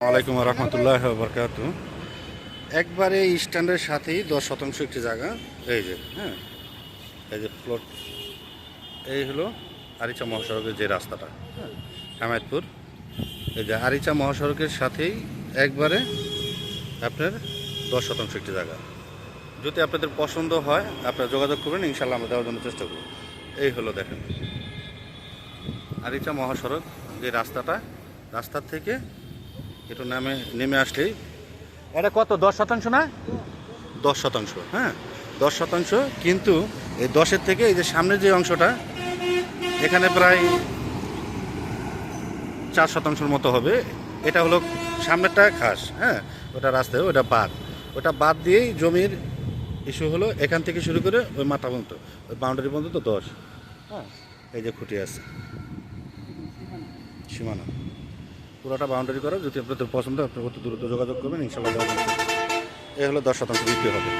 ওয়ালাইকুম রহমতুল্লাহ বরকাত। একবারে স্ট্যান্ডের সাথেই দশ শতাংশ একটি জায়গা। এই যে হ্যাঁ। এই যে প্লট এই হলো আরিচা মহাসড়কের যে রাস্তাটা হ্যাঁ। কামায়তপুর এই যে আরিচা মহাসড়কের সাথেই একবারে আপনার দশ শতাংশ একটি জায়গা। যদি আপনাদের পছন্দ হয় আপনারা যোগাযোগ করবেন ইনশাল্লাহ আমরা দেওয়ার জন্য চেষ্টা করব। এই হলো দেখেন। আরিচা মহাসড়ক যে রাস্তাটা রাস্তার থেকে একটু নামে নেমে আসলেই। এটা কত দশ শতাংশ না? দশ শতাংশ হ্যাঁ। দশ শতাংশ কিন্তু এই দশের থেকে এই যে সামনের যে অংশটা এখানে প্রায় চার শতাংশের মতো হবে। এটা হলো সামনেরটা খাস হ্যাঁ। ওটা রাস্তায় ওটা বাদ ওটা বাদ দিয়েই জমির ইস্যু হলো এখান থেকে শুরু করে ওই মাথা পর্যন্ত ওই বাউন্ডারি পর্যন্ত দশ। হ্যাঁ। এই যে খুঁটি আছে। সীমানা। পুরোটা বাউন্ডারি করা, যদি আপনাদের পছন্দ আপনার কত দ্রুত যোগাযোগ করবেন ইনশাল্লাহ এ হলো দশ শতাংশ বিক্রি হবে।